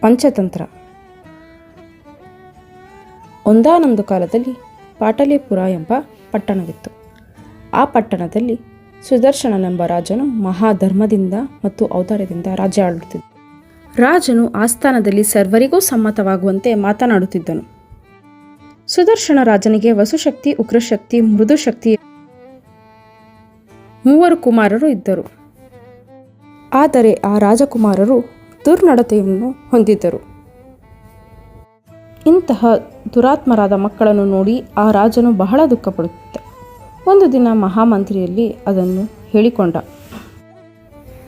ಪಂಚತಂತ್ರ. ಒಂದಾನೊಂದು ಕಾಲದಲ್ಲಿ ಪಾಟಲಿಪುರ ಎಂಬ ಪಟ್ಟಣವಿತ್ತು. ಆ ಪಟ್ಟಣದಲ್ಲಿ ಸುದರ್ಶನನೆಂಬ ರಾಜನು ಮಹಾಧರ್ಮದಿಂದ ಮತ್ತು ಔದಾರ್ಯದಿಂದ ರಾಜ್ಯ ಆಳುತ್ತಿದ್ದ. ರಾಜನು ಆಸ್ಥಾನದಲ್ಲಿ ಸರ್ವರಿಗೂ ಸಮ್ಮತವಾಗುವಂತೆ ಮಾತನಾಡುತ್ತಿದ್ದನು. ಸುದರ್ಶನ ರಾಜನಿಗೆ ವಸುಶಕ್ತಿ, ಉಗ್ರಶಕ್ತಿ, ಮೃದುಶಕ್ತಿ ಮೂವರು ಕುಮಾರರು ಇದ್ದರು. ಆದರೆ ಆ ರಾಜಕುಮಾರರು ದುರ್ನಡತೆಯನ್ನು ಹೊಂದಿದ್ದರು. ಇಂತಹ ದುರಾತ್ಮರಾದ ಮಕ್ಕಳನ್ನು ನೋಡಿ ಆ ರಾಜನು ಬಹಳ ದುಃಖಪಡುತ್ತಿದ್ದ. ಒಂದು ದಿನ ಮಹಾಮಂತ್ರಿಯಲ್ಲಿ ಅದನ್ನು ಹೇಳಿಕೊಂಡ.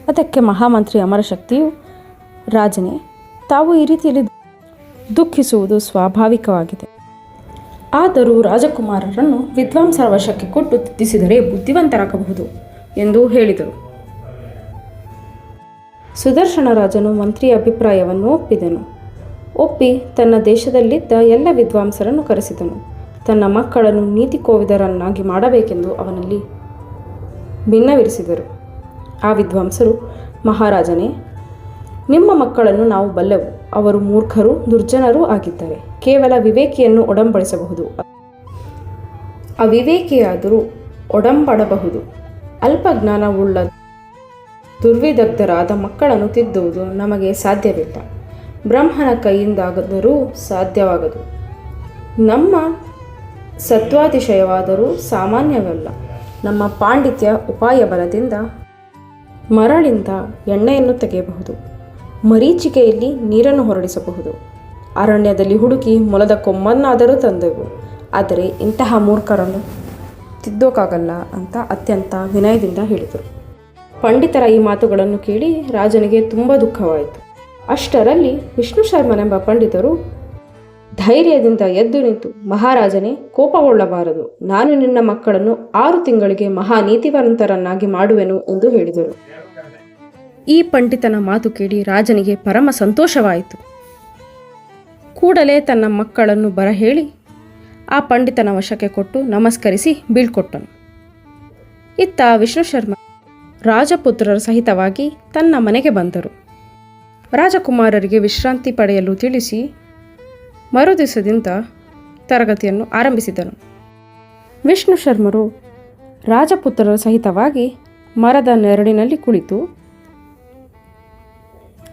ಅದಕ್ಕೆ ಮಹಾಮಂತ್ರಿ ಅಮರಶಕ್ತಿಯು ರಾಜನೇ, ತಾವು ಈ ರೀತಿಯಲ್ಲಿ ದುಃಖಿಸುವುದು ಸ್ವಾಭಾವಿಕವಾಗಿದೆ. ಆದರೂ ರಾಜಕುಮಾರರನ್ನು ವಿದ್ವಾಂಸರ ವಶಕ್ಕೆ ಕೊಟ್ಟು ತಿದ್ದಿಸಿದರೆ ಬುದ್ಧಿವಂತರಾಗಬಹುದು ಎಂದು ಹೇಳಿದರು. ಸುದರ್ಶನ ರಾಜನು ಮಂತ್ರಿಯ ಅಭಿಪ್ರಾಯವನ್ನು ಒಪ್ಪಿದನು. ಒಪ್ಪಿ ತನ್ನ ದೇಶದಲ್ಲಿದ್ದ ಎಲ್ಲ ವಿದ್ವಾಂಸರನ್ನು ಕರೆಸಿದನು. ತನ್ನ ಮಕ್ಕಳನ್ನು ನೀತಿ ಕೋವಿದರನ್ನಾಗಿ ಮಾಡಬೇಕೆಂದು ಅವನಲ್ಲಿ ಭಿನ್ನವಿರಿಸಿದರು. ಆ ವಿದ್ವಾಂಸರು, ಮಹಾರಾಜನೇ, ನಿಮ್ಮ ಮಕ್ಕಳನ್ನು ನಾವು ಬಲ್ಲೆವು. ಅವರು ಮೂರ್ಖರು, ದುರ್ಜನರೂ ಆಗಿದ್ದಾರೆ. ಕೇವಲ ವಿವೇಕಿಯನ್ನು ಒಡಂಬಡಿಸಬಹುದು. ಅವಿವೇಕಿಯಾದರೂ ಒಡಂಬಡಬಹುದು. ಅಲ್ಪ ಜ್ಞಾನವುಳ್ಳ ದುರ್ವಿದಗ್ಧರಾದ ಮಕ್ಕಳನ್ನು ತಿದ್ದುವುದು ನಮಗೆ ಸಾಧ್ಯವಿಲ್ಲ. ಬ್ರಹ್ಮನ ಕೈಯಿಂದಾಗದರೂ ಸಾಧ್ಯವಾಗದು. ನಮ್ಮ ಸತ್ವಾತಿಶಯವಾದರೂ ಸಾಮಾನ್ಯವಲ್ಲ. ನಮ್ಮ ಪಾಂಡಿತ್ಯ ಉಪಾಯ ಬಲದಿಂದ ಮರಳಿಂದ ಎಣ್ಣೆಯನ್ನು ತೆಗೆಯಬಹುದು. ಮರೀಚಿಕೆಯಲ್ಲಿ ನೀರನ್ನು ಹೊರಡಿಸಬಹುದು. ಅರಣ್ಯದಲ್ಲಿ ಹುಡುಕಿ ಮೊಲದ ಕೊಮ್ಮನ್ನಾದರೂ ತಂದೆವು. ಆದರೆ ಇಂತಹ ಮೂರ್ಖರನ್ನು ತಿದ್ದೋಕ್ಕಾಗಲ್ಲ ಅಂತ ಅತ್ಯಂತ ವಿನಯದಿಂದ ಹೇಳಿದರು. ಪಂಡಿತರ ಈ ಮಾತುಗಳನ್ನು ಕೇಳಿ ರಾಜನಿಗೆ ತುಂಬ ದುಃಖವಾಯಿತು. ಅಷ್ಟರಲ್ಲಿ ವಿಷ್ಣು ಶರ್ಮನೆಂಬ ಪಂಡಿತರು, ಧೈರ್ಯದಿಂದ ಎದ್ದು ನಿಂತು ಮಹಾರಾಜನೇ, ಕೋಪಗೊಳ್ಳಬಾರದು. ನಾನು ನಿನ್ನ ಮಕ್ಕಳನ್ನು ಆರು ತಿಂಗಳಿಗೆ ಮಹಾ ನೀತಿವಂತರನ್ನಾಗಿ ಮಾಡುವೆನು ಎಂದು ಹೇಳಿದರು. ಈ ಪಂಡಿತನ ಮಾತು ಕೇಳಿ ರಾಜನಿಗೆ ಪರಮ ಸಂತೋಷವಾಯಿತು. ಕೂಡಲೇ ತನ್ನ ಮಕ್ಕಳನ್ನು ಬರಹೇಳಿ ಆ ಪಂಡಿತನ ವಶಕ್ಕೆ ಕೊಟ್ಟು ನಮಸ್ಕರಿಸಿ ಬೀಳ್ಕೊಟ್ಟನು. ಇತ್ತ ವಿಷ್ಣು ಶರ್ಮ ರಾಜಪುತ್ರರ ಸಹಿತವಾಗಿ ತನ್ನ ಮನೆಗೆ ಬಂದರು. ರಾಜಕುಮಾರರಿಗೆ ವಿಶ್ರಾಂತಿ ಪಡೆಯಲು ತಿಳಿಸಿ ಮರುದಿವಸದಿಂದ ತರಗತಿಯನ್ನು ಆರಂಭಿಸಿದನು. ವಿಷ್ಣು ಶರ್ಮರು ರಾಜಪುತ್ರರ ಸಹಿತವಾಗಿ ಮರದ ನೆರಳಿನಲ್ಲಿ ಕುಳಿತು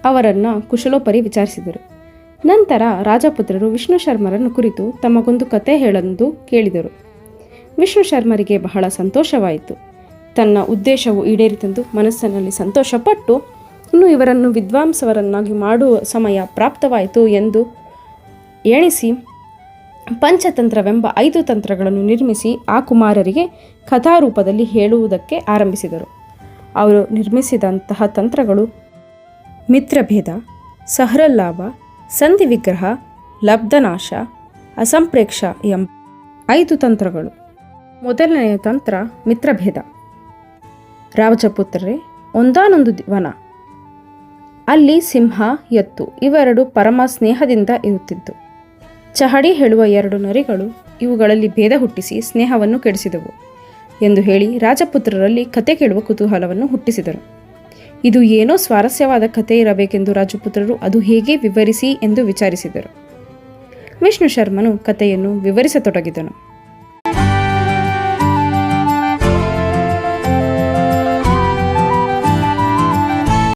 ಅವರನ್ನು ಕುಶಲೋಪರಿ ವಿಚಾರಿಸಿದರು. ನಂತರ ರಾಜಪುತ್ರರು ವಿಷ್ಣು ಶರ್ಮರನ್ನು ಕುರಿತು ತಮಗೊಂದು ಕತೆ ಹೇಳೆಂದು ಕೇಳಿದರು. ವಿಷ್ಣು ಶರ್ಮರಿಗೆ ಬಹಳ ಸಂತೋಷವಾಯಿತು. ತನ್ನ ಉದ್ದೇಶವು ಈಡೇರಿತೆಂದು ಮನಸ್ಸಿನಲ್ಲಿ ಸಂತೋಷಪಟ್ಟು ಇನ್ನು ಇವರನ್ನು ವಿದ್ವಾಂಸವರನ್ನಾಗಿ ಮಾಡುವ ಸಮಯ ಪ್ರಾಪ್ತವಾಯಿತು ಎಂದು ಎಣಿಸಿ ಪಂಚತಂತ್ರವೆಂಬ ಐದು ತಂತ್ರಗಳನ್ನು ನಿರ್ಮಿಸಿ ಆ ಕುಮಾರರಿಗೆ ಕಥಾರೂಪದಲ್ಲಿ ಹೇಳುವುದಕ್ಕೆ ಆರಂಭಿಸಿದರು. ಅವರು ನಿರ್ಮಿಸಿದಂತಹ ತಂತ್ರಗಳು ಮಿತ್ರಭೇದ, ಸಹ್ರಲ್ಲಾಭ, ಸಂಧಿ ವಿಗ್ರಹ, ಲಬ್ಧನಾಶ, ಅಸಂಪ್ರೇಕ್ಷ ಎಂಬ ಐದು ತಂತ್ರಗಳು. ಮೊದಲನೆಯ ತಂತ್ರ ಮಿತ್ರಭೇದ. ರಾಜಪುತ್ರರೇ ಒಂದಾನೊಂದು ವನ ಅಲ್ಲಿ ಸಿಂಹ, ಎತ್ತು ಇವೆರಡು ಪರಮ ಸ್ನೇಹದಿಂದ ಇರುತ್ತಿದ್ದು ಚಹಡಿ ಹೇಳುವ ಎರಡು ನರಿಗಳು ಇವುಗಳಲ್ಲಿ ಭೇದ ಹುಟ್ಟಿಸಿ ಸ್ನೇಹವನ್ನು ಕೆಡಿಸಿದವು ಎಂದು ಹೇಳಿ ರಾಜಪುತ್ರರಲ್ಲಿ ಕತೆ ಕೇಳುವ ಕುತೂಹಲವನ್ನು ಹುಟ್ಟಿಸಿದರು. ಇದು ಏನೋ ಸ್ವಾರಸ್ಯವಾದ ಕತೆ ಇರಬೇಕೆಂದು ರಾಜಪುತ್ರರು ಅದು ಹೇಗೆ ವಿವರಿಸಿ ಎಂದು ವಿಚಾರಿಸಿದರು. ವಿಷ್ಣು ಶರ್ಮನು ಕಥೆಯನ್ನು ವಿವರಿಸತೊಡಗಿದನು.